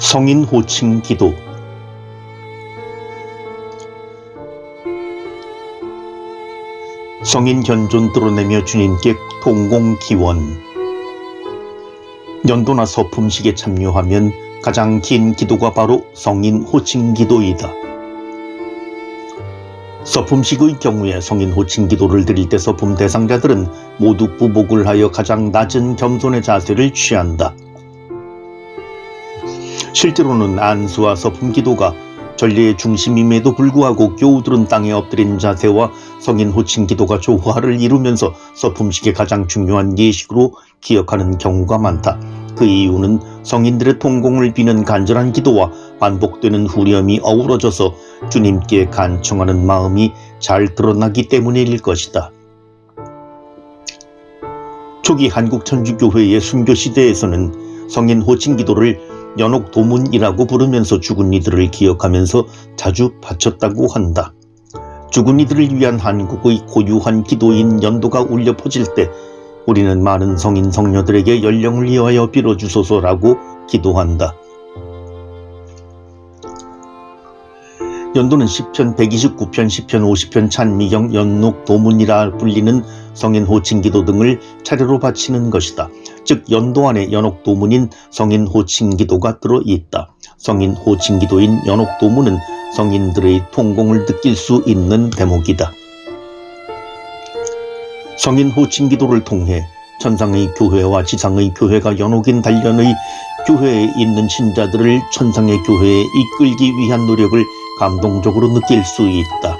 성인 호칭 기도 성인 견존 드러내며 주님께 통공 기원 연도나 서품식에 참여하면 가장 긴 기도가 바로 성인 호칭 기도이다. 서품식의 경우에 성인 호칭 기도를 드릴 때 서품 대상자들은 모두 부복을 하여 가장 낮은 겸손의 자세를 취한다. 실제로는 안수와 서품 기도가 전례의 중심임에도 불구하고 교우들은 땅에 엎드린 자세와 성인 호칭 기도가 조화를 이루면서 서품식의 가장 중요한 예식으로 기억하는 경우가 많다. 그 이유는 성인들의 통공을 비는 간절한 기도와 반복되는 후렴이 어우러져서 주님께 간청하는 마음이 잘 드러나기 때문일 것이다. 초기 한국 천주교회의 순교 시대에서는 성인 호칭 기도를 연옥 도문이라고 부르면서 죽은 이들을 기억하면서 자주 바쳤다고 한다. 죽은 이들을 위한 한국의 고유한 기도인 연도가 울려 퍼질 때 우리는 많은 성인 성녀들에게 연령을 위하여 빌어주소서라고 기도한다. 연도는 시편 129편, 시편 50편, 찬미경, 연록, 도문이라 불리는 성인 호칭 기도 등을 차례로 바치는 것이다. 즉 연도 안에 연옥 도문인 성인 호칭 기도가 들어 있다. 성인 호칭 기도인 연옥 도문은 성인들의 통공을 느낄 수 있는 대목이다. 성인 호칭 기도를 통해 천상의 교회와 지상의 교회가 연옥인 단련의 교회에 있는 신자들을 천상의 교회에 이끌기 위한 노력을 감동적으로 느낄 수 있다.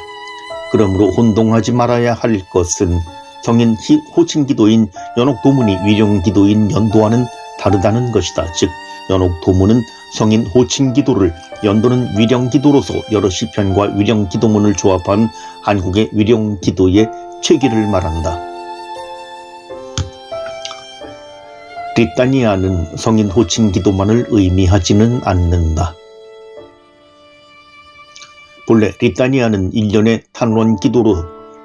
그러므로 혼동하지 말아야 할 것은 성인 호칭 기도인 연옥 도문이 위령 기도인 연도와는 다르다는 것이다. 즉 연옥 도문은 성인 호칭 기도를 연도는 위령 기도로서 여러 시편과 위령 기도문을 조합한 한국의 위령 기도의 체계를 말한다. 리타니아는 성인 호칭 기도만을 의미하지는 않는다. 본래 리타니아는 일련의 탄원 기도로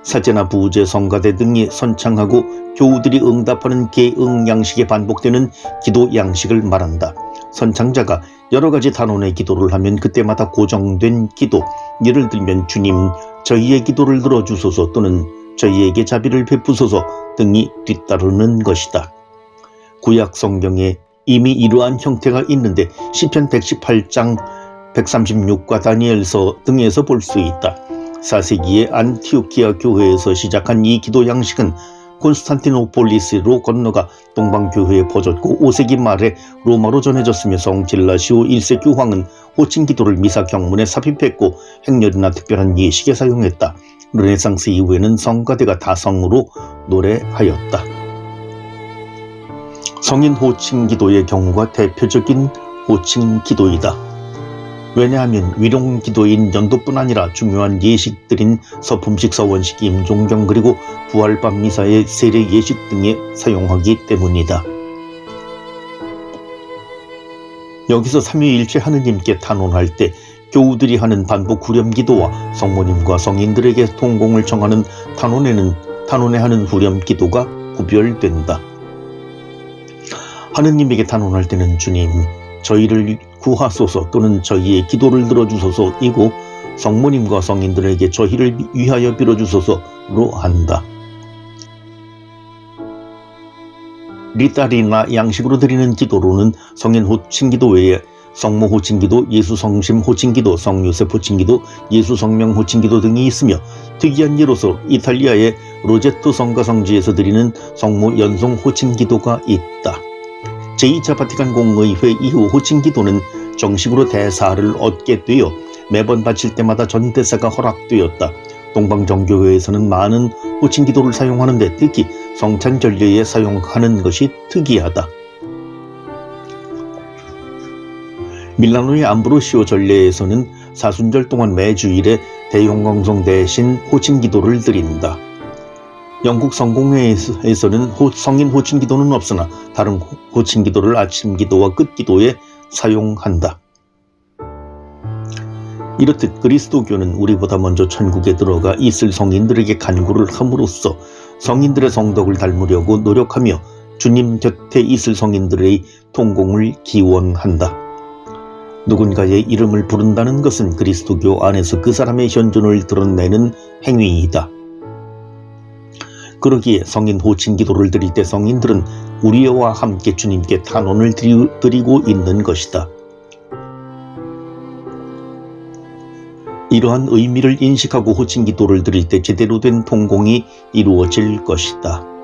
사제나 부제, 성가대 등이 선창하고 교우들이 응답하는 계응 양식에 반복되는 기도 양식을 말한다. 선창자가 여러 가지 단원의 기도를 하면 그때마다 고정된 기도, 예를 들면 주님, 저희의 기도를 들어주소서 또는 저희에게 자비를 베푸소서 등이 뒤따르는 것이다. 구약 성경에 이미 이러한 형태가 있는데 시편 118장 136과 다니엘서 등에서 볼 수 있다. 4세기의 안티오키아 교회에서 시작한 이 기도 양식은 콘스탄티노폴리스로 건너가 동방교회에 퍼졌고 5세기 말에 로마로 전해졌으며 성질라시오 1세 교황은 호칭 기도를 미사 경문에 삽입했고 행렬이나 특별한 예식에 사용했다. 르네상스 이후에는 성가대가 다성으로 노래하였다. 성인 호칭 기도의 경우가 대표적인 호칭 기도이다. 왜냐하면 위령 기도인 연도뿐 아니라 중요한 예식들인 서품식, 서원식, 임종경 그리고 부활밤 미사의 세례 예식 등에 사용하기 때문이다. 여기서 삼위일체 하느님께 탄원할 때 교우들이 하는 반복 후렴 기도와 성모님과 성인들에게 통공을 청하는 탄원에는 탄원에 하는 후렴 기도가 구별된다. 하느님에게 탄원할 때는 주님, 저희를 구하소서 또는 저희의 기도를 들어주소서이고 성모님과 성인들에게 저희를 위하여 빌어주소서로 한다. 리따리나 양식으로 드리는 기도로는 성인 호칭기도 외에 성모 호칭기도, 예수 성심 호칭기도, 성요셉 호칭기도, 예수 성명 호칭기도 등이 있으며 특이한 예로서 이탈리아의 로제토 성가 성지에서 드리는 성모 연송 호칭기도가 있다. 제2차 바티칸 공의회 이후 호칭 기도는 정식으로 대사를 얻게 되어 매번 바칠 때마다 전 대사가 허락되었다. 동방정교회에서는 많은 호칭 기도를 사용하는데 특히 성찬 전례에 사용하는 것이 특이하다. 밀라노의 암브로시오 전례에서는 사순절 동안 매주일에 대용광성 대신 호칭 기도를 드린다. 영국 성공회에서는 성인 호칭 기도는 없으나 다른 호칭 기도를 아침 기도와 끝 기도에 사용한다. 이렇듯 그리스도교는 우리보다 먼저 천국에 들어가 있을 성인들에게 간구를 함으로써 성인들의 성덕을 닮으려고 노력하며 주님 곁에 있을 성인들의 통공을 기원한다. 누군가의 이름을 부른다는 것은 그리스도교 안에서 그 사람의 현존을 드러내는 행위이다. 그러기에 성인 호칭 기도를 드릴 때 성인들은 우리와 함께 주님께 탄원을 드리- 드리고 있는 것이다. 이러한 의미를 인식하고 호칭 기도를 드릴 때 제대로 된 통공이 이루어질 것이다.